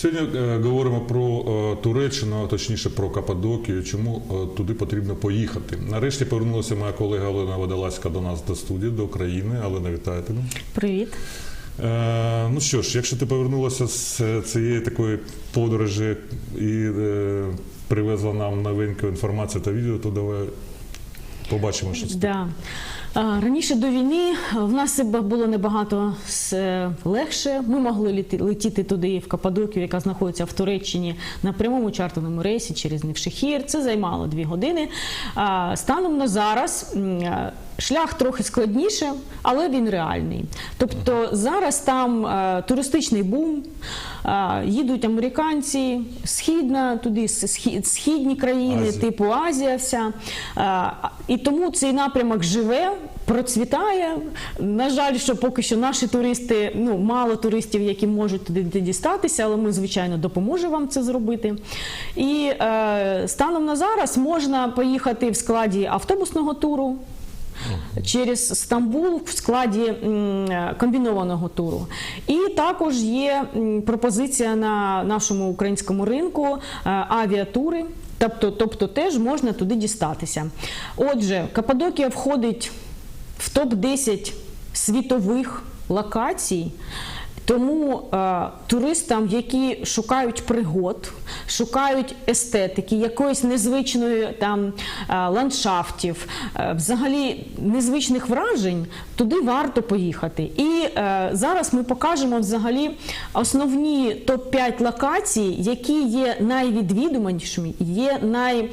Сьогодні е, говоримо про е, Туреччину, а точніше про Каппадокію. Чому е, туди потрібно поїхати? Нарешті повернулася моя колега Олена Водолазька до нас до студії, до України. Олена, вітаю тебе. Привіт. Ну що ж, якщо ти повернулася з цієї такої подорожі і привезла нам новеньку інформацію та відео, то давай побачимо, що це. Да. Раніше до війни в нас було набагато легше. Ми могли летіти туди, в Каппадокію, яка знаходиться в Туреччині, на прямому чартовому рейсі через Невшехір. Це займало дві години. Станом на зараз шлях трохи складніше, але він реальний. Тобто зараз там е, туристичний бум, е, їдуть американці, східна, туди східні країни, Азія. типу Азія вся. Е, І тому цей напрямок живе, процвітає. На жаль, що поки що наші туристи, ну мало туристів, які можуть туди дістатися, але ми, звичайно, допоможемо вам це зробити. І е, станом на зараз можна поїхати в складі автобусного туру. Через Стамбул в складі комбінованого туру. І також є пропозиція на нашому українському ринку е, авіатури. Тобто, тобто теж можна туди дістатися. Отже, Каппадокія входить в топ-10 світових локацій. Тому е, туристам, які шукають пригод, шукають естетики, якоїсь незвичної там е, ландшафтів, е, взагалі незвичних вражень, туди варто поїхати. І е, зараз ми покажемо взагалі основні топ-5 локацій, які є найвідвідуванішими, є най е,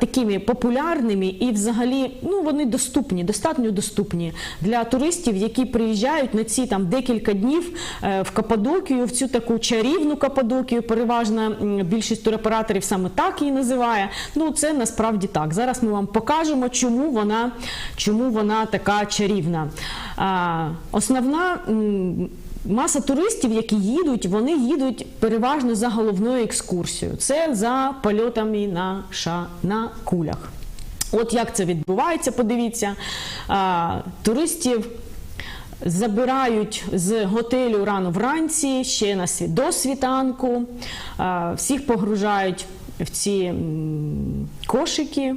такими популярними і взагалі ну вони доступні, достатньо доступні для туристів, які приїжджають на ці там декілька днів в Каппадокію, в цю таку чарівну Каппадокію. Переважна більшість туроператорів саме так її називає. Ну це насправді так. Зараз ми вам покажемо, чому вона, чому вона така чарівна. Основна. Маса туристів, які їдуть, вони їдуть переважно за головною екскурсією. Це за польотами на, ша, на кулях. От як це відбувається, подивіться. Туристів забирають з готелю рано вранці, ще на до світанку. Всіх погружають в ці кошики.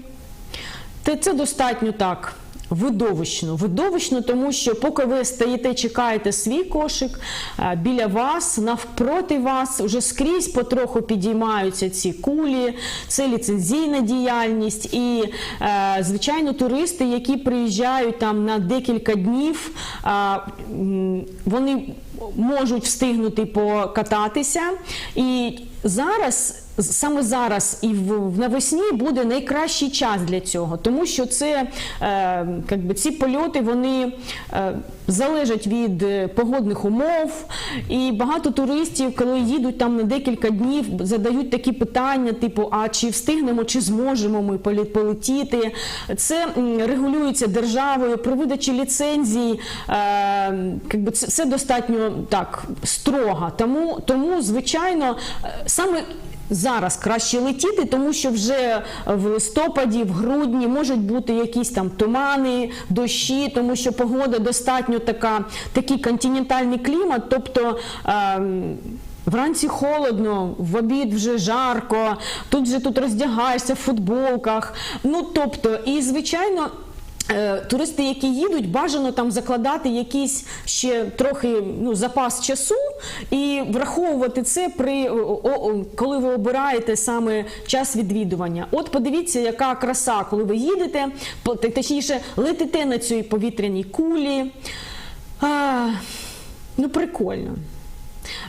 Це достатньо так. Видовищно, видовищно, тому що поки ви стоїте, чекаєте свій кошик, е, біля вас, навпроти вас, вже скрізь потроху підіймаються ці кулі, це ліцензійна діяльність. І, е, звичайно, туристи, які приїжджають там на декілька днів, е, вони можуть встигнути покататися. І зараз саме зараз і в, навесні буде найкращий час для цього, тому що це е, якби ці польоти вони е, залежать від е, погодних умов, і багато туристів, коли їдуть там на декілька днів, задають такі питання, типу: а чи встигнемо, чи зможемо ми полетіти? Це регулюється державою при видачі ліцензій. Е, це достатньо так строго. Тому, тому звичайно, е, саме. Зараз краще летіти, тому що вже в листопаді, в грудні можуть бути якісь там тумани, дощі, тому що погода достатньо така, такий континентальний клімат. Тобто ем, вранці холодно, в обід вже жарко, тут же тут роздягаєшся в футболках. Ну тобто, і звичайно. Е, Туристи, які їдуть, бажано там закладати якийсь ще трохи ну, запас часу і враховувати це при о- о- коли ви обираєте саме час відвідування. От подивіться, яка краса, коли ви їдете, точніше летите на цій повітряній кулі. А, ну, прикольно.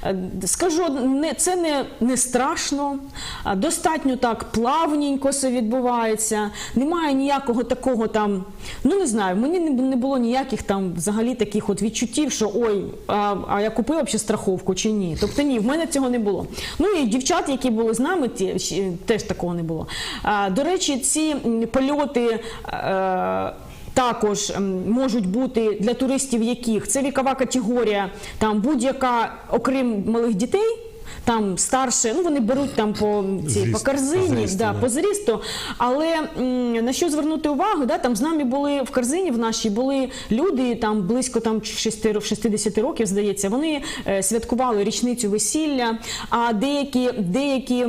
Е, Скажу, це не, не страшно, достатньо так плавненько все відбувається. Немає ніякого такого там, ну не знаю, мені не, було ніяких там взагалі таких от відчуттів, що ой, а, а я купив взагалі страховку чи ні. Тобто ні, в мене цього не було. Ну і дівчат, які були з нами, ті, теж такого не було. А, до речі, ці польоти. Е, також ем, можуть бути для туристів, яких це вікова категорія, там будь-яка, окрім малих дітей. Там старше, ну вони беруть там по, ці, Зріст, по корзині, по зрісту, да, да. по зрісту. Але м, на що звернути увагу, да, там з нами були в корзині в нашій були люди там близько там 6, 60 років, здається. Вони е, святкували річницю весілля, а деякі деякі.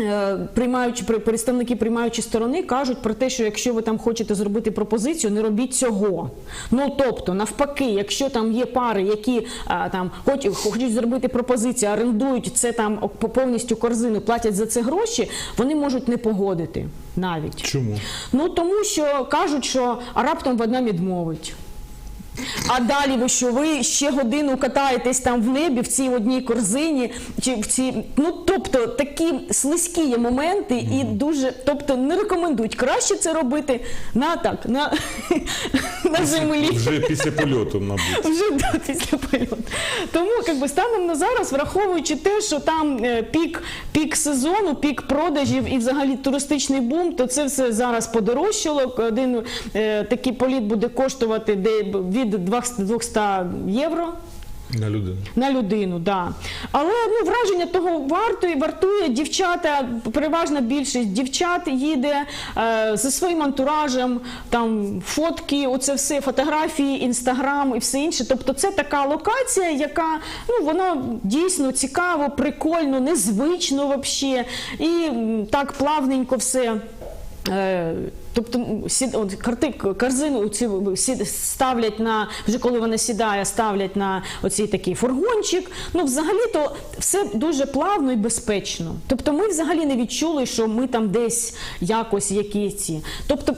Е, Приймаючи при- представники приймаючої сторони кажуть про те, що якщо ви там хочете зробити пропозицію, не робіть цього. Ну тобто, навпаки, якщо там є пари, які а, там хоч, хочуть зробити пропозицію, орендують це там повністю корзину, платять за це гроші, вони можуть не погодити навіть. Чому? Ну тому що кажуть, що а раптом вона відмовить. А далі ви що? Ви ще годину катаєтесь там в небі в цій одній корзині, чи в цій, ну тобто такі слизькі є моменти, і дуже, тобто не рекомендують. Краще це робити на так, на, на землі. Вже після польоту, мабуть. Вже да, після польоту. Тому як би, станом на зараз, враховуючи те, що там е, пік, пік сезону, пік продажів і взагалі туристичний бум, то це все зараз подорожчало. Один е, такий політ буде коштувати де від 200 євро. На людину. На людину, да. Але ну, враження того вартує, вартує дівчата, переважна більшість дівчат їде е, зі своїм антуражем, там фотки, оце все, фотографії, інстаграм і все інше. Тобто це така локація, яка ну, вона дійсно цікаво, прикольно, незвично вообще. І так плавненько все. Е, Тобто сід, от, карти, корзину ці ставлять на вже коли вона сідає, ставлять на оцей такий фургончик. Ну, взагалі-то все дуже плавно і безпечно. Тобто, ми взагалі не відчули, що ми там десь якось якісь ці. Тобто.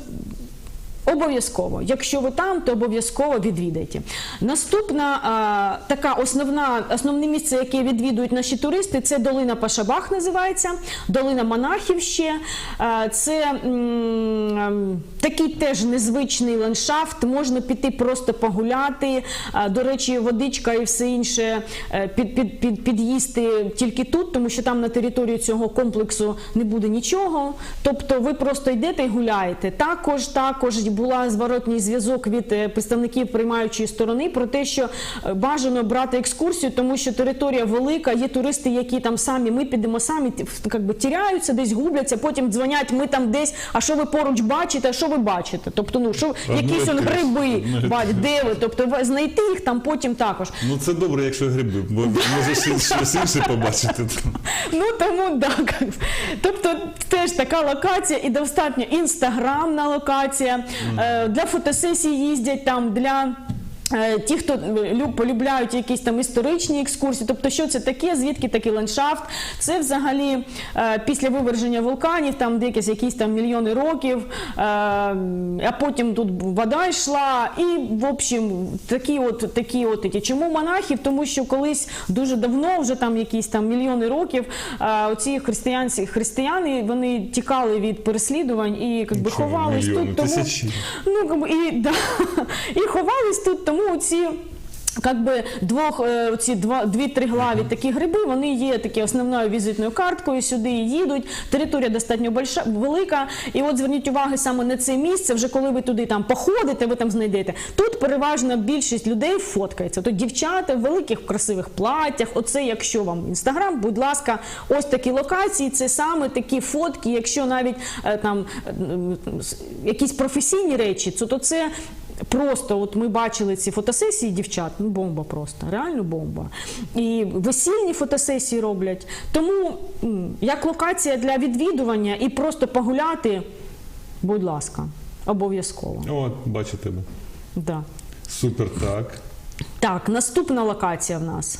Обов'язково, якщо ви там, то обов'язково відвідайте. Наступна а, така основна основне місце, яке відвідують наші туристи, це долина Пашабах, називається долина монахів ще. А, це м, ем, такий теж незвичний ландшафт. Можна піти просто погуляти. До речі, водичка і все інше е, під, під, під, під'їсти тільки тут, тому що там на території цього комплексу не буде нічого. Тобто ви просто йдете і гуляєте. Також також була зворотній зв'язок від е, представників приймаючої сторони про те, що е, бажано брати екскурсію, тому що територія велика, є туристи, які там самі ми підемо самі, ті- в- як би тіряються, десь губляться, потім дзвонять, ми там десь. А що ви поруч бачите? А що ви бачите? Тобто, ну що якісь он гриби бать, де ви? Тобто знайти їх там потім також. Ну це добре, якщо гриби, бо може щось інше побачити. Ну тому так. Тобто теж така локація і достатньо інстаграмна локація. Е, Для фотосесій їздять там для. Е, Ті, хто полюбляють якісь там історичні екскурсії, тобто що це таке, звідки такий ландшафт, це взагалі е, після виверження вулканів, там деякісь якісь там мільйони років, е, а потім тут вода йшла, і в общем такі от такі от ті. Чому монахів? Тому що колись дуже давно, вже там якісь там мільйони років, е, оці християнці християни вони тікали від переслідувань і як би Нічого, ховались мільйони, тут. Тому тисячі. ну і да, і ховались тут, тому ці. Как би двох е, ці два дві-три триглаві такі гриби, вони є такі основною візитною карткою. Сюди їдуть. Територія достатньо больша, велика. І от зверніть увагу саме на це місце. Вже коли ви туди там походите, ви там знайдете. Тут переважна більшість людей фоткається. Тут дівчата в великих красивих платтях. Оце, якщо вам інстаграм, будь ласка, ось такі локації. Це саме такі фотки. Якщо навіть е, там е, якісь професійні речі, то це. Просто от ми бачили ці фотосесії дівчат, ну бомба просто, реально бомба. І весільні фотосесії роблять. Тому як локація для відвідування і просто погуляти, будь ласка, обов'язково. От, бачу тебе. Да. Супер, так. Так, наступна локація в нас.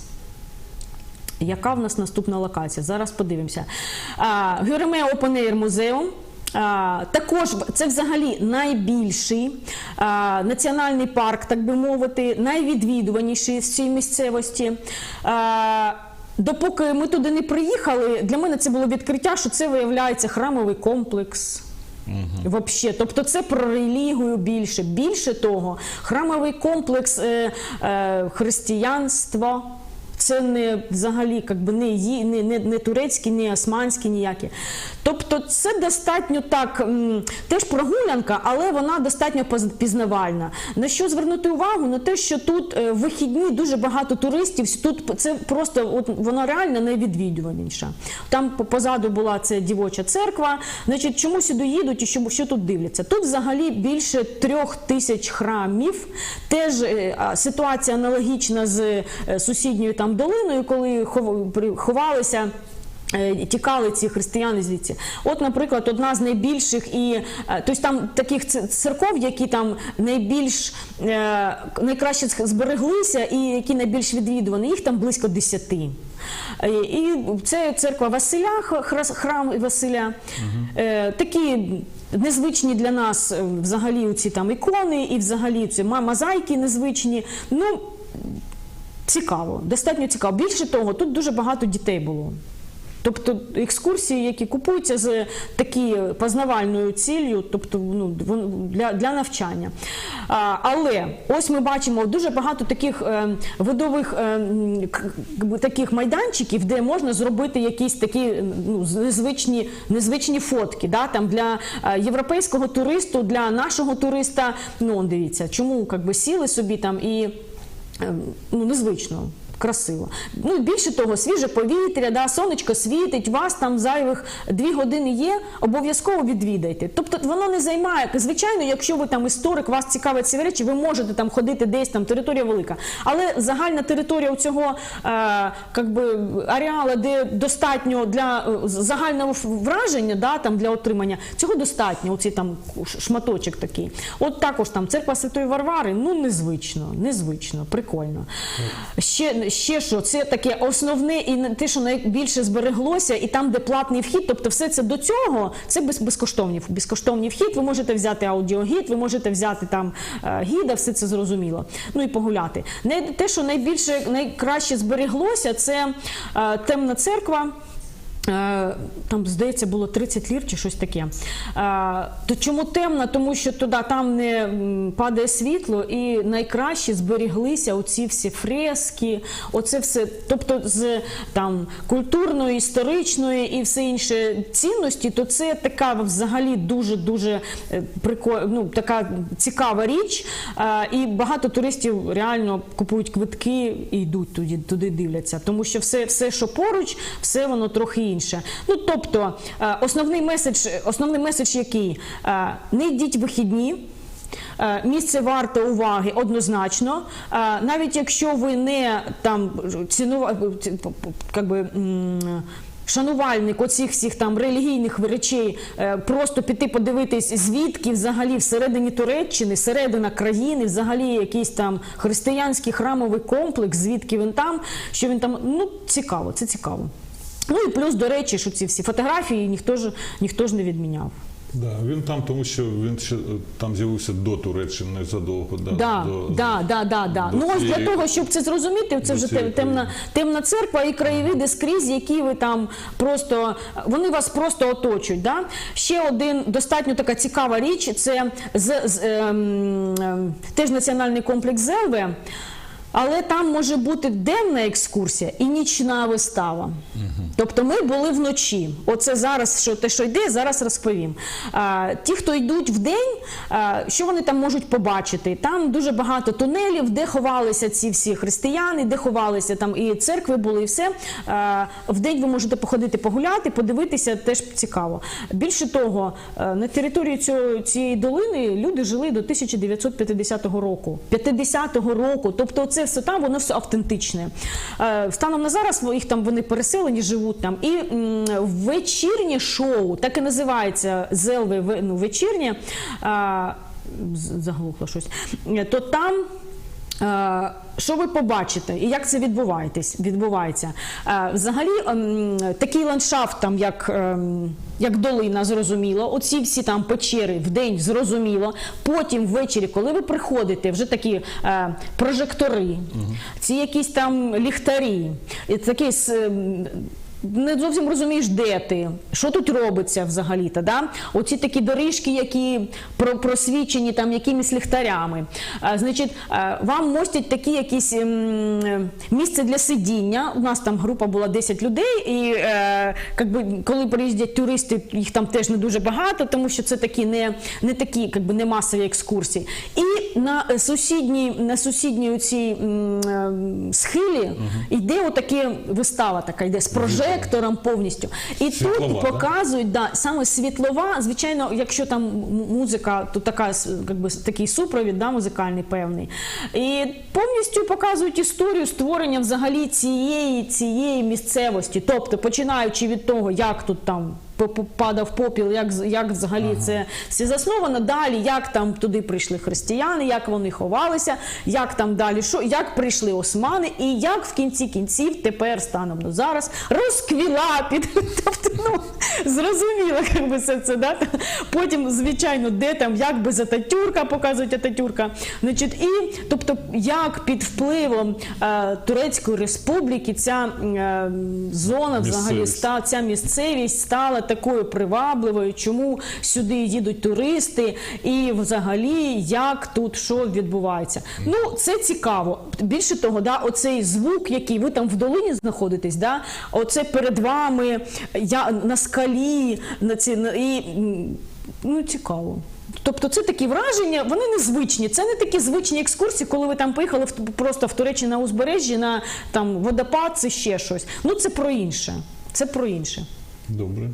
Яка в нас наступна локація? Зараз подивимося. Гюреме Open Air музеум. Також це взагалі найбільший національний парк, так би мовити, найвідвідуваніший з цієї місцевості. Допоки ми туди не приїхали, для мене це було відкриття, що це виявляється храмовий комплекс. Вообще, тобто це про релігію більше. Більше того, храмовий комплекс е, е, християнства. Це не взагалі якби не, ї- не, не, не турецькі, не османські ніякі. Тобто це достатньо так, м, теж прогулянка, але вона достатньо пізнавальна. На що звернути увагу? На те, що тут е, вихідні дуже багато туристів. Тут це просто от вона реально найвідвідуваніша. Там позаду була це дівоча церква. Значить, чому сюди їдуть і що, що тут дивляться? Тут взагалі більше трьох тисяч храмів. Теж е, ситуація аналогічна з е, сусідньою там долиною, коли ховалися. е, Тікали ці християни звідси. От, наприклад, одна з найбільших і е, тобто там таких церков, які там найбільш е, найкраще збереглися і які найбільш відвідувані, їх там близько десяти. І це церква Василя, храм Василя. Е, Такі незвичні для нас взагалі ці там ікони, і взагалі ці мозаїки незвичні. Ну, цікаво, достатньо цікаво. Більше того, тут дуже багато дітей було. Тобто екскурсії, які купуються з такі познавальною ціллю, тобто ну, для, для навчання. А, але ось ми бачимо дуже багато таких е, видових е, таких майданчиків, де можна зробити якісь такі ну, незвичні, незвичні фотки. Да? Там для е, європейського туристу, для нашого туриста, ну дивіться, чому як би, сіли собі там і ну, незвично. Красиво. Ну більше того, свіже повітря, да, сонечко світить, вас там зайвих дві години є, обов'язково відвідайте. Тобто воно не займає. Звичайно, якщо ви там історик, вас цікавить ці речі, ви можете там ходити десь там, територія велика. Але загальна територія у цього е, как би, ареала, де достатньо для е, загального враження, да, там, для отримання, цього достатньо, оці там шматочок такий. От також там церква Святої Варвари, ну незвично, незвично, прикольно. Ще, ще що, це таке основне і те, що найбільше збереглося, і там, де платний вхід, тобто все це до цього, це без, безкоштовний, безкоштовний вхід. Ви можете взяти аудіогід, ви можете взяти там е, гіда, все це зрозуміло. Ну і погуляти. Не, те, що найбільше, найкраще збереглося, це е, темна церква. Е, Там, здається, було 30 лір чи щось таке. Е, То чому темно? Тому що туди там не падає світло, і найкраще зберіглися оці всі фрески, оце все. Тобто з там культурної, історичної і все інше цінності, то це така взагалі дуже дуже прикольна, ну, така цікава річ. Е, І багато туристів реально купують квитки і йдуть туди, туди дивляться. Тому що все, все, що поруч, все воно трохи інше. Ну тобто, е, основний меседж, основний меседж який? Е, Не йдіть вихідні. Е, Місце варте уваги однозначно. Навіть якщо ви не там цінува, ці- п- п- как би, м, шанувальник оцих всіх там релігійних речей, просто піти подивитись, звідки взагалі всередині Туреччини, середина країни, взагалі якийсь там християнський храмовий комплекс, звідки він там, що він там, ну цікаво, це цікаво. Ну і плюс, до речі, що ці всі фотографії ніхто ж ніхто ж не відміняв. Да, він там, тому що він ще е, там з'явився до Туреччини задовго. Да, Да, до, да, да, да, да. до Ну ось для того, щоб це зрозуміти, це вже цієї темна, країни. темна церква і краєвиди скрізь, які ви там просто вони вас просто оточують. Да? Ще один достатньо така цікава річ. Це з, з, ем, ем, теж національний комплекс Зелве. Але там може бути денна екскурсія і нічна вистава. Тобто ми були вночі. Оце зараз, що те, що йде, зараз розповім. А, ті, хто йдуть в день, а, що вони там можуть побачити? Там дуже багато тунелів, де ховалися ці всі християни, де ховалися там і церкви були, і все. А, в день ви можете походити погуляти, подивитися, теж цікаво. Більше того, на території цього, цієї долини люди жили до 1950 року. 50-го року. Тобто це все там, воно все автентичне. Е, Станом на зараз їх там вони переселені, живуть там. І вечірнє шоу, так і називається Зелве ну, вечірнє. Заглухло щось. То там. Е, Що ви побачите і як це відбувається? Е, Взагалі, ем, такий ландшафт, там, як, ем, як долина, зрозуміло, оці всі там печери в день зрозуміло. Потім ввечері, коли ви приходите, вже такі е, прожектори, ці якісь там ліхтарі, такий ем, не зовсім розумієш, де ти, що тут робиться взагалі-то. Да? Оці такі доріжки, які просвічені там якимись ліхтарями. А, значить, вам мостять такі якісь ем, е, місце для сидіння. У нас там група була 10 людей, і е, как би, коли приїздять туристи, їх там теж не дуже багато, тому що це такі не, не такі как би, не масові екскурсії. І на е, сусідній, на сусідній цій схилі йде отаке вистава така, йде з прожектором повністю. І Світлова, тут показують да, саме світлова. Звичайно, якщо там музика, то така якби такий супровід, да, музикальний певний. І повністю показують історію створення взагалі цієї, цієї місцевості. Тобто, починаючи від того, як тут там. Падав попіл, як, як взагалі це все засновано. Далі, як там туди прийшли християни, як вони ховалися, як там далі, що, як прийшли османи, і як в кінці кінців тепер станом на зараз розквіла під тобто, ну, зрозуміло, як би все це да? Потім, звичайно, де там, як без Ататюрка показують Ататюрка. Значить, і тобто, як під впливом е, Турецької республіки ця е, зона взагалі Місцевість. ста, ця місцевість стала такою привабливою, чому сюди їдуть туристи, і взагалі як тут що відбувається. Ну це цікаво. Більше того, да, оцей звук, який ви там в долині знаходитесь, да, оце перед вами я на скалі, на ці і ну цікаво. Тобто це такі враження, вони незвичні. Це не такі звичні екскурсії, коли ви там поїхали в, просто в Туреччині на узбережжі, на там водопад, це ще щось. Ну це про інше. Це про інше. Добре.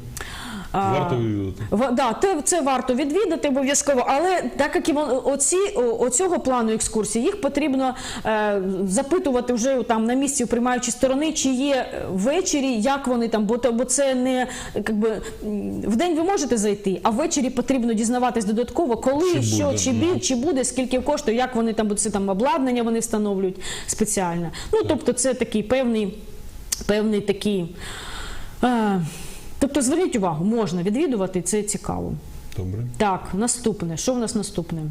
Варто відвідати. Да, те, це варто відвідати обов'язково, але так як і вон, оці, о- оцього плану екскурсії, їх потрібно е, запитувати вже там на місці у приймаючій сторони, чи є ввечері, як вони там, бо, то- бо це не як би, в день ви можете зайти, а ввечері потрібно дізнаватись додатково, коли, Чи що, буде, чи, бі, чи буде, скільки коштує, як вони там, бо це там обладнання вони встановлюють спеціальне. Ну, тобто це такий певний, певний такий. Е, тобто зверніть увагу, можна відвідувати, це цікаво. Добре. Так, наступне. Що в нас наступне?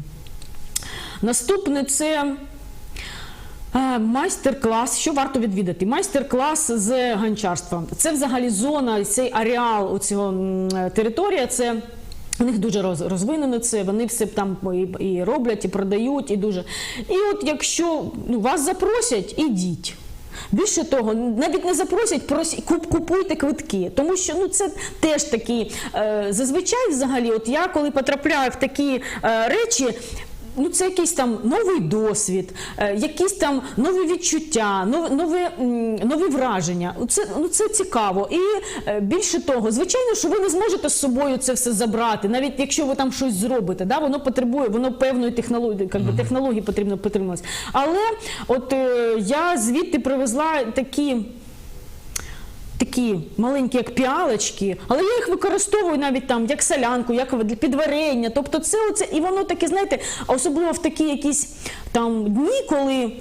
Наступне це. е, Майстер-клас, що варто відвідати? Майстер-клас з ганчарства. Це взагалі зона, цей ареал, оцього м, територія. Це у них дуже розвинено це. Вони все там і, і роблять, і продають, і дуже. І от якщо ну, вас запросять, ідіть. Більше того, навіть не запросять, просять, куп, купуйте квитки. Тому що ну це теж такі е, зазвичай, взагалі, от я коли потрапляю в такі е, речі. Ну, це якийсь там новий досвід, е, якісь там нові відчуття, нове, нові враження. Це, ну, це цікаво. І е, більше того, звичайно, що ви не зможете з собою це все забрати, навіть якщо ви там щось зробите. Да? Воно потребує, воно певної технології, як би, технології потрібно підтримуватися. Але от е, я звідти привезла такі такі маленькі, як піалочки, але я їх використовую навіть там як солянку, як для підварення. Тобто, це оце, і воно таке, знаєте, особливо в такі якісь там дні, коли.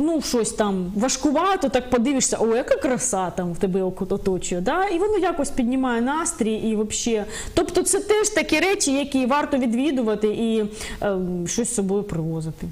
Ну, щось там важкувато, так подивишся, о, яка краса там в тебе оточує. Да? І воно якось піднімає настрій і взагалі. Тобто це теж такі речі, які варто відвідувати і ем, щось з собою привозити.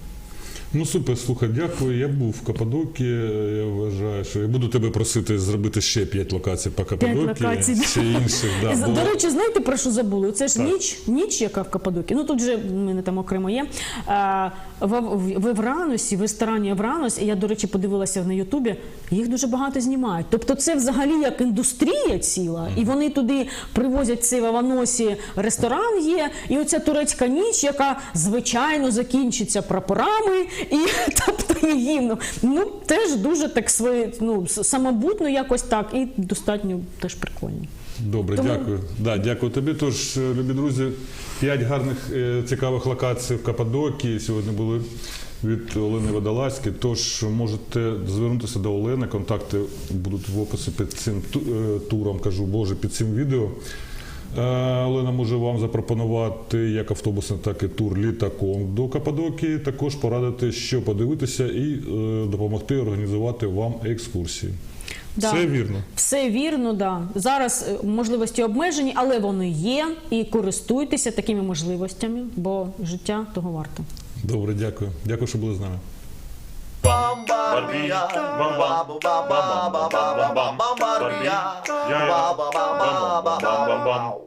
Ну супер, слухай, дякую. Я був в Каппадокії. Я вважаю, що я буду тебе просити зробити ще п'ять локацій по Каппадокії. локацій, ще інших. Да, бо- До речі, знаєте про що забули? Це ж Так. ніч, ніч, яка в Каппадокії. Ну тут же в мене там окремо є. А, в, в, в Евранусі, в ресторані Евранус, і я, до речі, подивилася на Ютубі, їх дуже багато знімають. Тобто це взагалі як індустрія ціла, і вони туди привозять цей в Аваносі ресторан є, і оця турецька ніч, яка звичайно закінчиться прапорами і тобто і гімном. Ну теж дуже так своє, ну самобутно якось так, і достатньо теж прикольно. Добре, Тому- дякую. Да, дякую тобі. Тож, е, любі друзі, п'ять гарних е, цікавих локацій в Каппадокії сьогодні були від Олени Водолазьки. Тож можете звернутися до Олени. Контакти будуть в описі під цим е, туром, кажу, боже, під цим відео. Е, Олена може вам запропонувати як автобусний, так і тур літаком до Каппадокії. Також порадити, що подивитися, і е, допомогти організувати вам екскурсії. Да. Все вірно. Все вірно, да. Зараз е, можливості обмежені, але вони є. І користуйтеся такими можливостями, бо життя того варто. Добре, дякую. Дякую, що були з нами. Bum Barbie, bam bam, bam